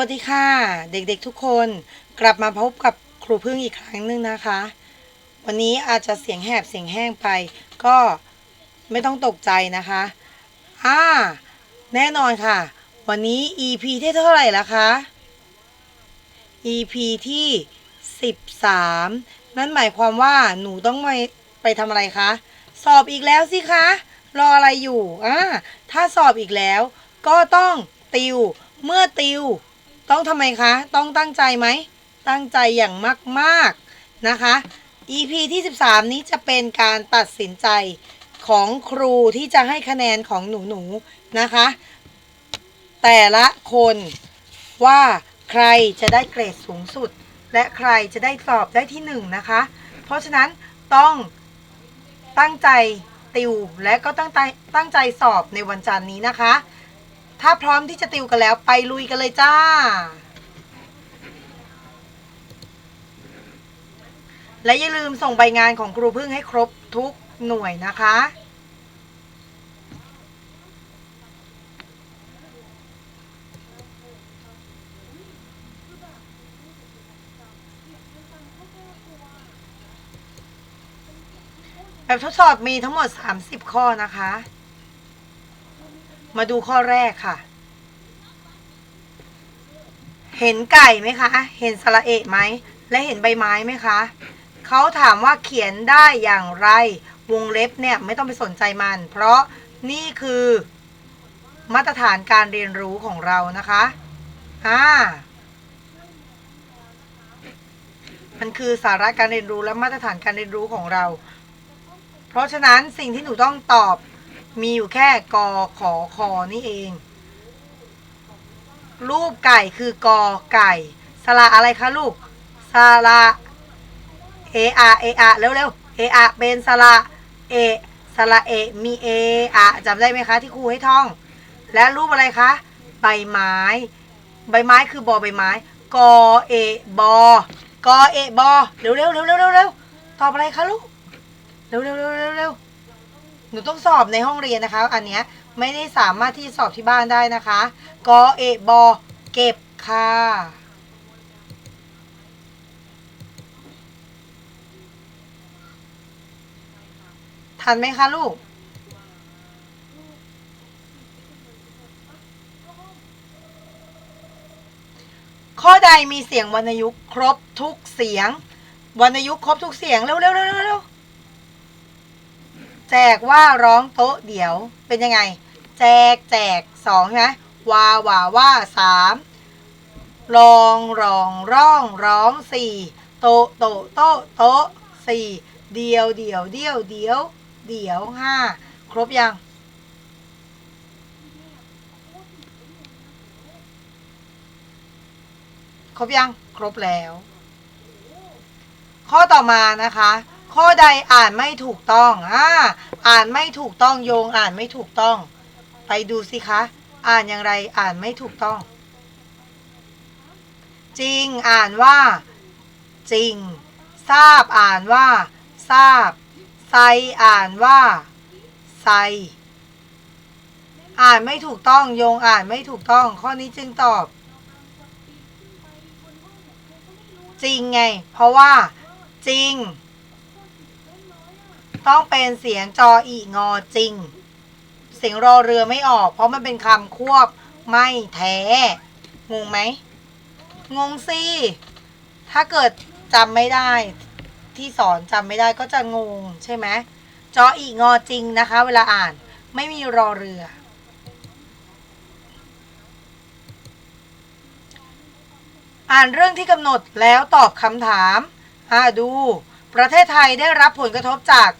วัสดีค่ะ เด็กๆทุกคนกลับมาพบกับครูพึ่งอีกครั้งหนึ่งนะคะ วันนี้อาจจะเสียงแหบเสียงแห้งไป ก็ไม่ต้องตกใจนะคะอ่าแน่นอนค่ะ วันนี้ EP ที่เท่าไหร่ละคะ EP ที่ 13 นั่นหมายความว่าหนูต้องไปไปทำอะไรคะ สอบอีกแล้วสิคะ รออะไรอยู่อ่าถ้าสอบอีกแล้วก็ต้องติวเมื่อติว ต้องทำไมคะ ต้องตั้งใจไหม ตั้งใจอย่างมากๆนะคะ EP ที่ 13 นี้จะเป็นการตัดสินใจของครูที่จะให้คะแนนของหนูๆนะคะ แต่ละคนว่าใครจะได้เกรดสูงสุด และใครจะได้สอบได้ที่หนึ่งนะคะ เพราะฉะนั้นต้องตั้งใจติวและก็ตั้งใจตั้งใจสอบในวันจันทร์นี้นะคะ ถ้าพร้อมที่จะติวกันแล้วไปลุยกันเลยจ้า และอย่าลืมส่งใบงานของครูพึ่งให้ครบทุกหน่วยนะคะ แบบทดสอบมีทั้งหมด 30 ข้อนะคะ มาดูข้อแรกค่ะ เห็นไก่ไหมคะ เห็นสระเอะไหม และเห็นใบไม้ไหมคะ เขาถามว่าเขียนได้อย่างไร วงเล็บเนี่ยไม่ต้องไปสนใจมัน เพราะนี่คือมาตรฐานการเรียนรู้ของเรานะคะอ่ามันคือสาระการเรียนรู้และมาตรฐานการเรียนรู้ของเรา เพราะฉะนั้นสิ่งที่หนูต้องตอบ มีอยู่แค่กอขอคอนี่เอง รูปไก่คือกอไก่ สระอะไรคะลูก สระเออะเออะเร็วเร็วเออะเป็นสระเอสระเอมีเออะจำได้ไหมคะที่ครูให้ท่อง และรูปอะไรคะ ใบไม้ ใบไม้คือบอใบไม้ กอเอบอกอเอบอเร็วเร็วเร็วเร็วเร็วตอบอะไรคะลูก เร็วเร็วเร็วเร็วเร็ว หนูต้องสอบในห้องเรียนนะคะ อันเนี้ยไม่ได้สามารถที่จะสอบที่บ้านได้นะคะ กอเอบอเก็บค่ะทันไหมคะลูก ข้อใดมีเสียงวรรณยุกต์ครบทุกเสียง วรรณยุกต์ครบทุกเสียง เร็วเร็วเร็วเร็วเร็ว แจกว่าร้องโต๊ะเดี๋ยวเป็นยังไง แจกแจกสองใช่ไหมวาว่าว่าสามลองร้องร้องร้องสี่โตโตโตโตสี่เดียวเดียวเดียวเดียวเดียวห้าครบยังครบยังครบแล้ว ข้อต่อมานะคะ ข้อใดอ่านไม่ถูกต้องอ่าอ่านไม่ถูกต้องโยงอ่านไม่ถูกต้อง ไปดูสิคะ อ่านอย่างไรอ่านไม่ถูกต้อง จริงอ่านว่า จริง ทราบอ่านว่า ทราบไซอ่านว่าไซอ่านไม่ถูกต้องโยงอ่านไม่ถูกต้อง ข้อนี้จึงตอบ จริงไง เพราะว่า จริง ต้องเป็นเสียงจออีงอจริง เสียงรอเรือไม่ออก เพราะมันเป็นคำควบไม่แท้ งงไหม งงสิ ถ้าเกิดจำไม่ได้ที่สอนจำไม่ได้ก็จะงงใช่ไหมจออีงอจริงนะคะ เวลาอ่านไม่มีรอเรือ อ่านเรื่องที่กำหนดแล้วตอบคำถาม อ่าดู ประเทศไทยได้รับผลกระทบจาก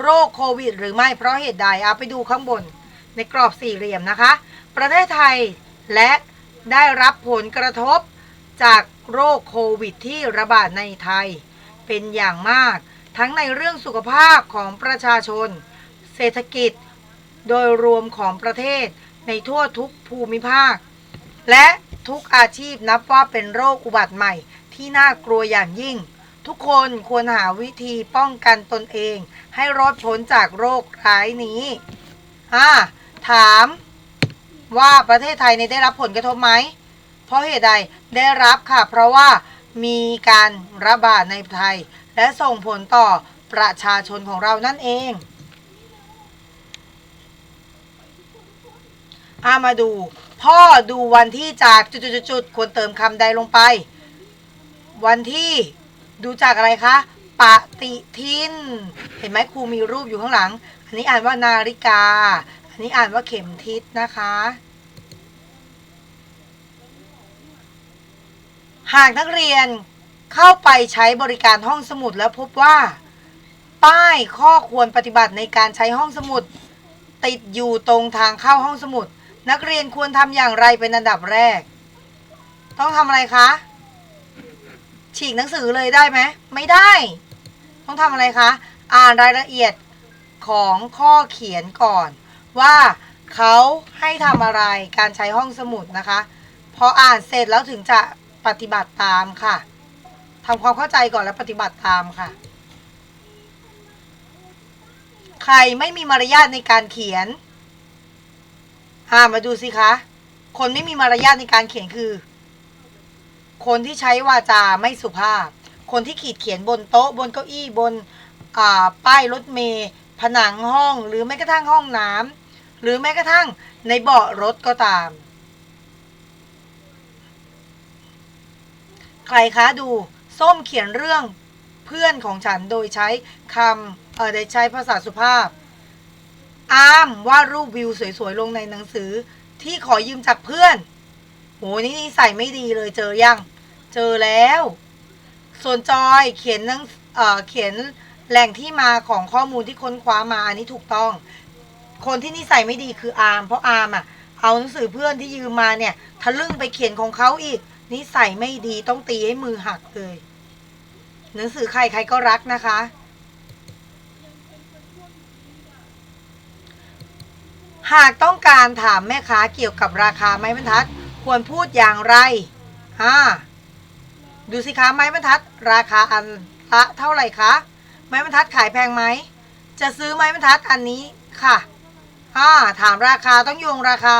โรคโควิด หรือไม่เพราะเหตุใดเอาไปดูข้างบนในกรอบสี่เหลี่ยมนะคะ ประเทศไทยและได้รับผลกระทบจากโรคโควิดที่ระบาดในไทย เป็นอย่างมากทั้งในเรื่องสุขภาพของประชาชน เศรษฐกิจโดยรวมของประเทศในทั่วทุกภูมิภาค และทุกอาชีพนับว่าเป็นโรคอุบัติใหม่ที่น่ากลัวอย่างยิ่ง ทุกคนควรหาวิธีป้องกันตนเอง ให้รอดพ้นจากโรคร้ายนี้อ่าถามว่าประเทศไทยเนี่ยได้รับผลกระทบไหม เพราะเหตุใดได้รับค่ะ เพราะว่ามีการระบาดในไทย และส่งผลต่อประชาชนของเรานั่นเองอามาดู พ่อดูวันที่จากจุดๆๆควรเติมคำใดลงไป วันที่ ดูจากอะไรคะ ปฏิทิน เห็นไหมครูมีรูปอยู่ข้างหลัง อันนี้อ่านว่านาฬิกา อันนี้อ่านว่าเข็มทิศนะคะ หากนักเรียนเข้าไปใช้บริการห้องสมุดแล้วพบว่า ป้ายข้อควรปฏิบัติในการใช้ห้องสมุด ติดอยู่ตรงทางเข้าห้องสมุด นักเรียนควรทำอย่างไรเป็นอันดับแรก ต้องทำอะไรคะ ฉีกหนังสือเลยได้ไหมไม่ได้ ต้องทำอะไรคะ อ่านรายละเอียดของข้อเขียนก่อน ว่าเขาให้ทำอะไรการใช้ห้องสมุดนะคะ พออ่านเสร็จแล้วถึงจะปฏิบัติตามค่ะทำความเข้าใจก่อนแล้วปฏิบัติตามค่ะ ใครไม่มีมารยาทในการเขียนอ่ามาดูสิคะ คนไม่มีมารยาทในการเขียนคือ คนที่ใช้วาจาไม่สุภาพ คนที่ขีดเขียนบนโต๊ะ บนเก้าอี้บนป้ายรถเมล์ผนังห้อง หรือแม้กระทั่งห้องน้ำหรือแม้กระทั่งในเบาะรถก็ตาม ใครคะดูส้มเขียนเรื่องเพื่อนของฉันโดยใช้คำเออโดยใช้ภาษาสุภาพ อามวาดรูปวิวสวยๆ ลงในหนังสือที่ขอยืมจากเพื่อนโหนี่นิสัยไม่ดีเลยเจอยัง เจอแล้ว ส่วนจอยเขียนนังเอ่อเขียนแหล่งที่มาของข้อมูลที่ค้นคว้ามาอันนี้ถูกต้อง คนที่นิสัยไม่ดีคืออาร์มเพราะอาร์มอะเอาหนังสือเพื่อนที่ยืมมาเนี่ยทะลึ่งไปเขียนของเขาอีก นิสัยไม่ดีต้องตีให้มือหักเลยหนังสือใครใครก็รักนะคะ หากต้องการถามแม่ค้าเกี่ยวกับราคาไม้บรรทัด ควรพูดอย่างไรอ่า ดูสิคะไม้บรรทัด ราคาอันละเท่าไหร่คะไม้บรรทัดขายแพงไหมจะซื้อไม้บรรทัดอันนี้ค่ะอ่าถามราคาต้องโยงราคา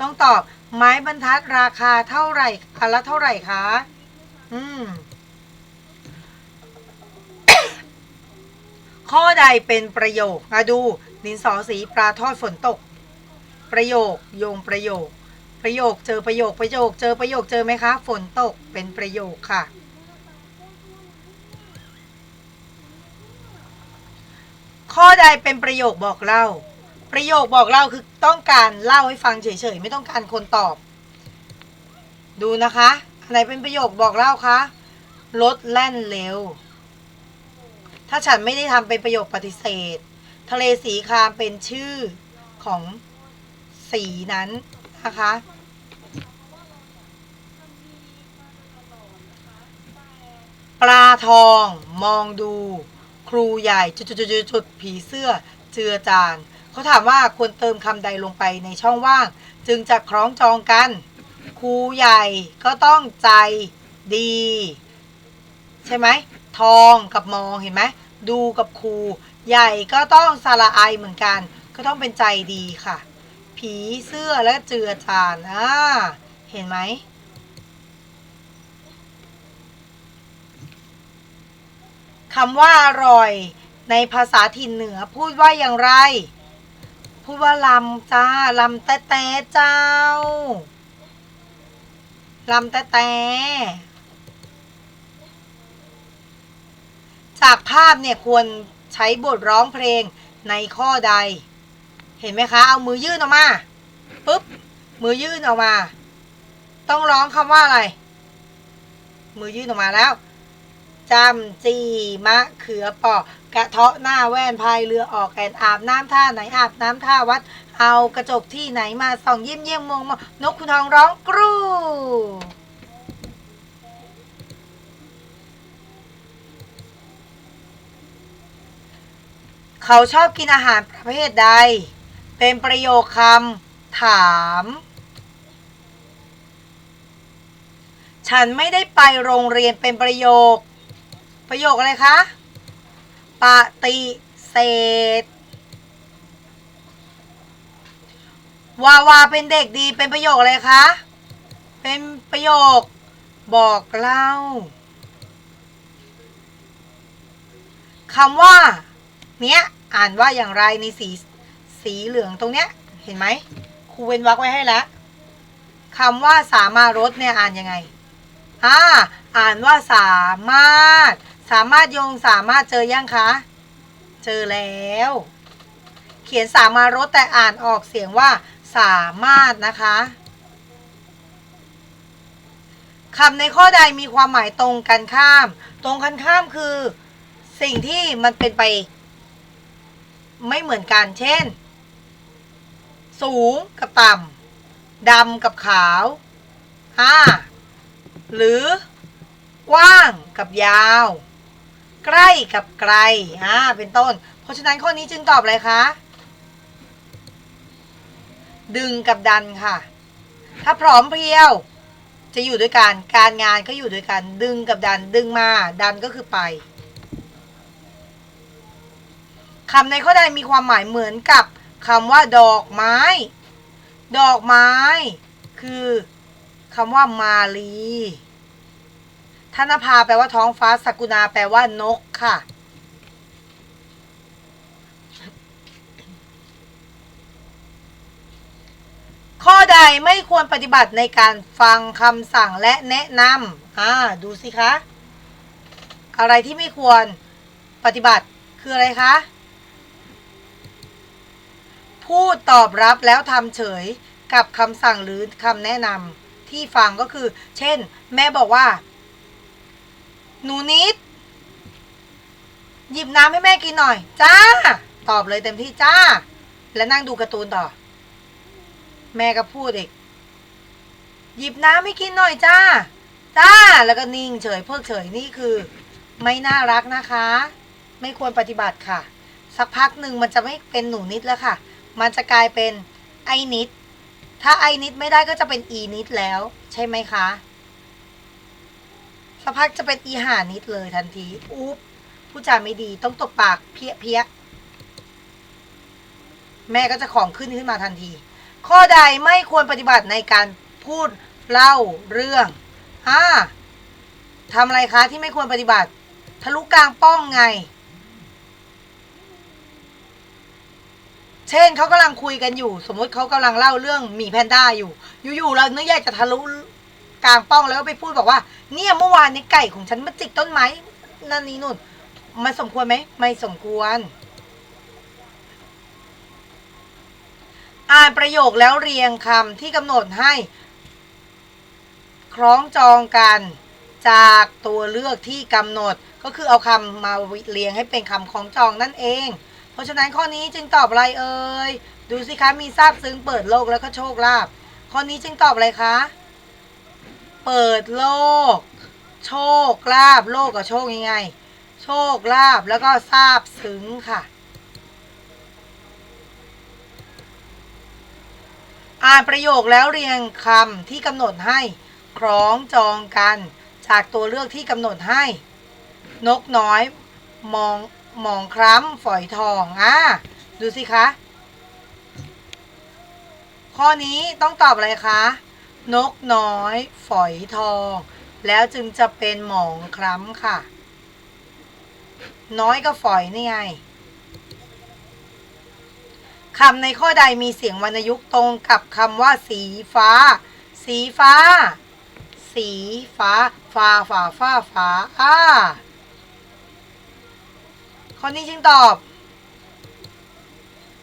ต้องตอบไม้บรรทัดราคาเท่าไหร่อันละเท่าไหร่คะอืมข้อใดเป็นประโยคมาดูดินสอสีปลาทอดฝนตก ประโยคโยงประโยค ประโยค เจอประโยคประโยค เจอประโยคเจอไหมคะ ฝนตกเป็นประโยคค่ะ ข้อใดเป็นประโยคบอกเล่า ประโยคบอกเล่าคือต้องการเล่าให้ฟังเฉยๆไม่ต้องการคนตอบ ดูนะคะอันไหนเป็นประโยคบอกเล่าคะรถแล่นเร็ว ถ้าฉันไม่ได้ทำเป็นประโยคปฏิเสธ ทะเลสีครามเป็นชื่อของสีนั้น นะคะ ปลาทองมองดู ครูใหญ่จุดจุดจุดผีเสื้อเจือจานเขาถามว่าควรเติมคำใดลงไปในช่องว่าง จึงจะคล้องจองกัน ครูใหญ่ก็ต้องใจดี ใช่ไหมทองกับมองเห็นไหมดูกับครู ใหญ่ก็ต้องสระไอเหมือนกัน ก็ต้องเป็นใจดีค่ะ ผีเสื้อและเจือจานอ่าเห็นไหมคำว่าอร่อย ในภาษาถิ่นเหนือพูดว่าอย่างไร พูดว่าลำจ้าลำแต่แต่เจ้าลำแต่แต่จากภาพเนี่ยควรใช้บทร้องเพลงในข้อใด เห็นไหมคะ เอามือยื่นออกมาปุ๊บ มือยื่นออกมา ต้องร้องคำว่าอะไร มือยื่นออกมาแล้วจำจีมะเขือปอกกระเทาะหน้าแว่นพายเรือออกแอนอาบน้ำท่าไหนอาบน้ำท่าวัด เอากระจกที่ไหนมาส่องเยี่ยมเยี่ยมมองมองนกคุณทองร้องกรูเขาชอบกินอาหารประเภทใด เป็นประโยคคำถาม ฉันไม่ได้ไปโรงเรียนเป็นประโยค ประโยคอะไรคะ ปฏิเสธ วาวาเป็นเด็กดีเป็นประโยคอะไรคะ เป็นประโยค บอกเล่าคำว่า เนี้ย อ่านว่าอย่างไรในสี สีเหลืองตรงเนี้ย เห็นไหมครูเว้นวรรคไว้ให้แล้วคำว่าสามารถเนี่ยอ่านยังไงอ่าอ่านว่าสามารถ สามารถโยงสามารถเจอยังคะ เจอแล้ว เขียนสามารถแต่อ่านออกเสียงว่า สามารถนะคะคำในข้อใดมีความหมายตรงกันข้าม ตรงกันข้ามคือ สิ่งที่มันเป็นไป ไม่เหมือนกัน เช่น สูงกับต่ำดำกับขาวอ่าหรือกว้างกับยาว ใกล้กับไกลอ่าเป็นต้น เพราะฉะนั้นข้อนี้จึงตอบอะไรคะดึงกับดันค่ะ ถ้าพร้อมเพรียว จะอยู่ด้วยกัน การงานก็อยู่ด้วยกัน ดึงกับดัน ดึงมา ดันก็คือไปคำในข้อใดมีความหมายเหมือนกับ คำว่าดอกไม้ ดอกไม้ คือคำว่ามาลีธนภาแปลว่าท้องฟ้าสกุณาแปลว่านกค่ะข้อใดไม่ควรปฏิบัติในการฟังคำสั่งและแนะนำอ่าดูสิคะ อะไรที่ไม่ควรปฏิบัติคืออะไรคะ พูดตอบรับแล้วทำเฉยกับคำสั่งหรือคำแนะนำที่ฟังก็คือ เช่น แม่บอกว่า หนูนิด หยิบน้ำให้แม่กินหน่อย จ้า ตอบเลยเต็มที่จ้า แล้วนั่งดูการ์ตูนต่อ แม่ก็พูดอีก หยิบน้ำให้กินหน่อยจ้า จ้า แล้วก็นิ่งเฉยเพิกเฉยนี่คือ ไม่น่ารักนะคะ ไม่ควรปฏิบัติค่ะ สักพักหนึ่งมันจะไม่เป็นหนูนิดแล้วค่ะ มันจะกลายเป็นไอนิด ถ้าไอนิดไม่ได้ก็จะเป็นอีนิดแล้ว ใช่ไหมคะสักพักจะเป็นอีหานิดเลยทันที อุ๊บผู้จาไม่ดีต้องตบปากเพี้ยเพี้ยแม่ก็จะของขึ้นขึ้นมาทันที ข้อใดไม่ควรปฏิบัติในการพูดเล่าเรื่องอ่าทำอะไรคะที่ไม่ควรปฏิบัติ ทะลุกลางป้องไง ช่นเขากำลังคุยกันอยู่ สมมติเขากำลังเล่าเรื่องหมีแพนด้าอยู่ อยู่ๆเราเนื้อใยจะทะลุกลางป้องแล้วก็ไปพูดบอกว่า เนี่ยเมื่อวานนี้ไก่ของฉันมาจิกต้นไม้นั่นนี่นู่น มันสมควรไหมไม่สมควร อ่านประโยคแล้วเรียงคำที่กำหนดให้ คล้องจองกันจากตัวเลือกที่กำหนดก็คือเอาคำมาเรียงให้เป็นคำคล้องจองนั่นเอง เพราะฉะนั้นข้อนี้จึงตอบอะไรเอ่ยดูสิคะมีทราบซึ้งเปิดโลกแล้วก็โชคลาภข้อนี้จึงตอบอะไรคะเปิดโลก โชคลาภโลกกับโชคยังไง โชคลาภแล้วก็ทราบซึ้งค่ะ อ่านประโยคแล้วเรียงคำที่กำหนดให้คล้องจองกันจากตัวเลือกที่กำหนดให้ นกน้อยมอง หมองคล้ำฝอยทองอะดูสิคะ ข้อนี้ต้องตอบอะไรคะ นกน้อย ฝอยทอง แล้วจึงจะเป็นหมองคล้ำค่ะ น้อยก็ฝอยนี่ไงคำในข้อใดมีเสียงวรรณยุกต์ตรงกับคำว่า สีฟ้า สีฟ้า สีฟ้าฟ้าฟ้าฟ้าฟ้าอ่า ข้อนี้จึงตอบ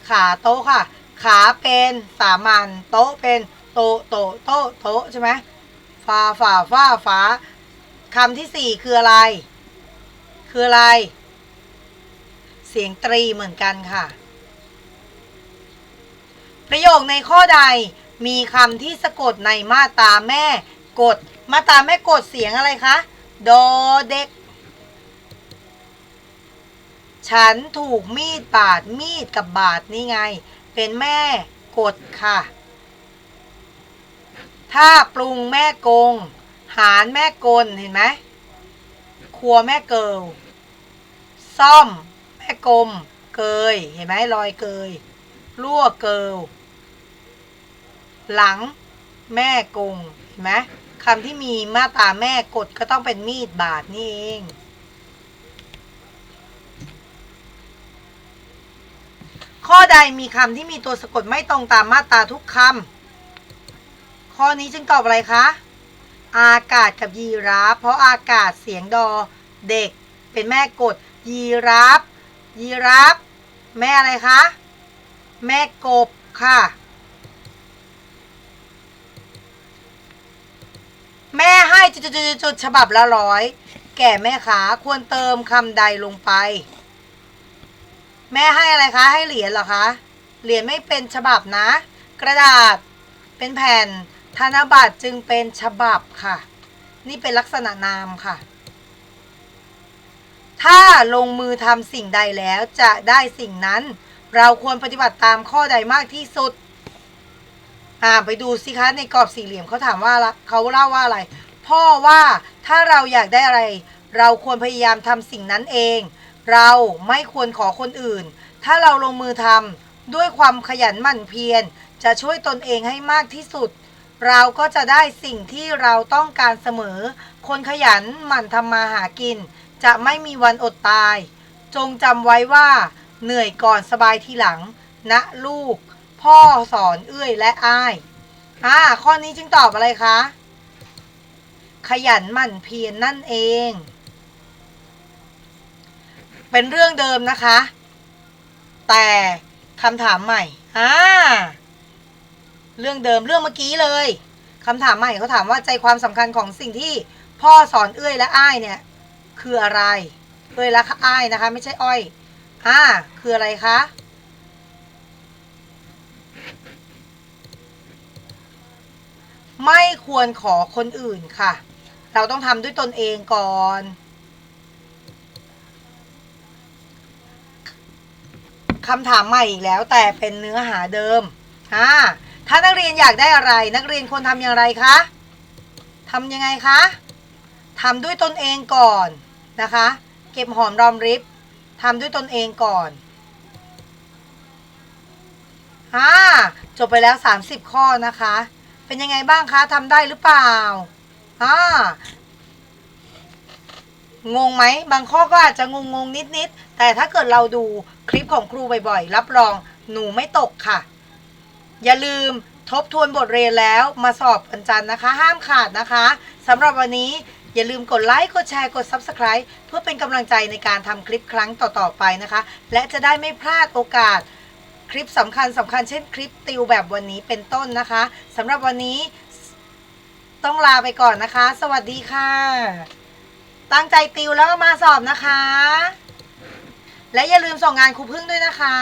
ขาโต๊ะค่ะ ขาเป็นสามัญโต๊ะเป็นโตะโตะโต๊ะโต๊ะใช่ไหมฟาฟ้าฟ้าฟ้าคำที่สี่คืออะไร คืออะไร เสียงตรีเหมือนกันค่ะ ประโยคในข้อใดมีคำที่สะกดในมาตาแม่ กด มาตาแม่กดเสียงอะไรคะ โดเด็ก ฉันถูกมีดบาดมีดกับบาดนี่ไง เป็นแม่กดค่ะ ถ้าปรุงแม่กง หารแม่กลเห็นไหมครัวแม่เกิลซ่อม แม่กลม เกย เห็นไหมรอยเกยรั่วเกิลหลังแม่กง เห็นไหมคำที่มีมาตาแม่กดก็ต้องเป็นมีดบาดนี่เอง ข้อใดมีคำที่มีตัวสะกดไม่ตรงตามมาตราทุกคำข้อนี้จึงตอบอะไรคะอากาศกับยีราฟเพราะอากาศเสียงดอเด็ก เป็นแม่กดยีราฟยีราฟแม่อะไรคะแม่กบค่ะ แม่ให้จุดๆๆฉบับละร้อย แก่แม่ขาควรเติมคำใดลงไป แม่ให้อะไรคะให้เหรียญเหรอคะเหรียญไม่เป็นฉบับนะ กระดาษเป็นแผ่นธนบัตรจึงเป็นฉบับค่ะ นี่เป็นลักษณะนามค่ะ ถ้าลงมือทำสิ่งใดแล้วจะได้สิ่งนั้น เราควรปฏิบัติตามข้อใดมากที่สุด อ่าไปดูสิคะในกรอบสี่เหลี่ยมเขาถามว่าละเขาเล่าว่าอะไร พ่อว่าถ้าเราอยากได้อะไร เราควรพยายามทำสิ่งนั้นเอง เราไม่ควรขอคนอื่น ถ้าเราลงมือทำด้วยความขยันหมั่นเพียร จะช่วยตนเองให้มากที่สุด เราก็จะได้สิ่งที่เราต้องการเสมอ คนขยันหมั่นทำมาหากิน จะไม่มีวันอดตาย จงจำไว้ว่า เหนื่อยก่อนสบายทีหลัง นะลูก พ่อสอนเอื้อยและอ้ายอ่าข้อนี้จึงตอบอะไรคะ ขยันหมั่นเพียรนนั่นเอง เป็นเรื่องเดิมนะคะ แต่คำถามใหม่อ่าเรื่องเดิมเรื่องเมื่อกี้เลยคำถามใหม่เขาถามว่าใจความสำคัญของสิ่งที่พ่อสอนเอื้อยและอ้ายเนี่ย คืออะไรเอื้อยและอ้ายนะคะ ไม่ใช่อ้อยอ่าคืออะไรคะไม่ควรขอคนอื่นค่ะ เราต้องทำด้วยตนเองก่อน คำถามใหม่อีกแล้ว แต่เป็นเนื้อหาเดิมอ่าถ้านักเรียนอยากได้อะไร นักเรียนควรทำอย่างไรคะทำยังไงคะทำด้วยตนเองก่อนนะคะ เก็บหอมรอมริบทำด้วยตนเองก่อนอ่าจบไปแล้ว 30 ข้อนะคะ เป็นยังไงบ้างคะทำได้หรือเปล่าอ่า งงไหมบางข้อก็อาจจะงงงๆนิดๆแต่ถ้าเกิดเราดูคลิปของครูบ่อยๆ รับรองหนูไม่ตกค่ะ อย่าลืมทบทวนบทเรียนแล้วมาสอบวันจันทร์นะคะ ห้ามขาดนะคะสำหรับวันนี้อย่าลืมกดไลค์กดแชร์กด Subscribe เพื่อเป็นกำลังใจในการทำคลิปครั้งต่อๆไปนะคะ และจะได้ไม่พลาดโอกาสคลิปสำคัญสำคัญเช่นคลิปติวแบบวันนี้เป็นต้นนะคะสำหรับวันนี้ต้องลาไปก่อนนะคะ สวัสดีค่ะ ตั้งใจติวแล้วก็มาสอบนะคะ และอย่าลืมส่งงานครูพึ่งด้วยนะคะ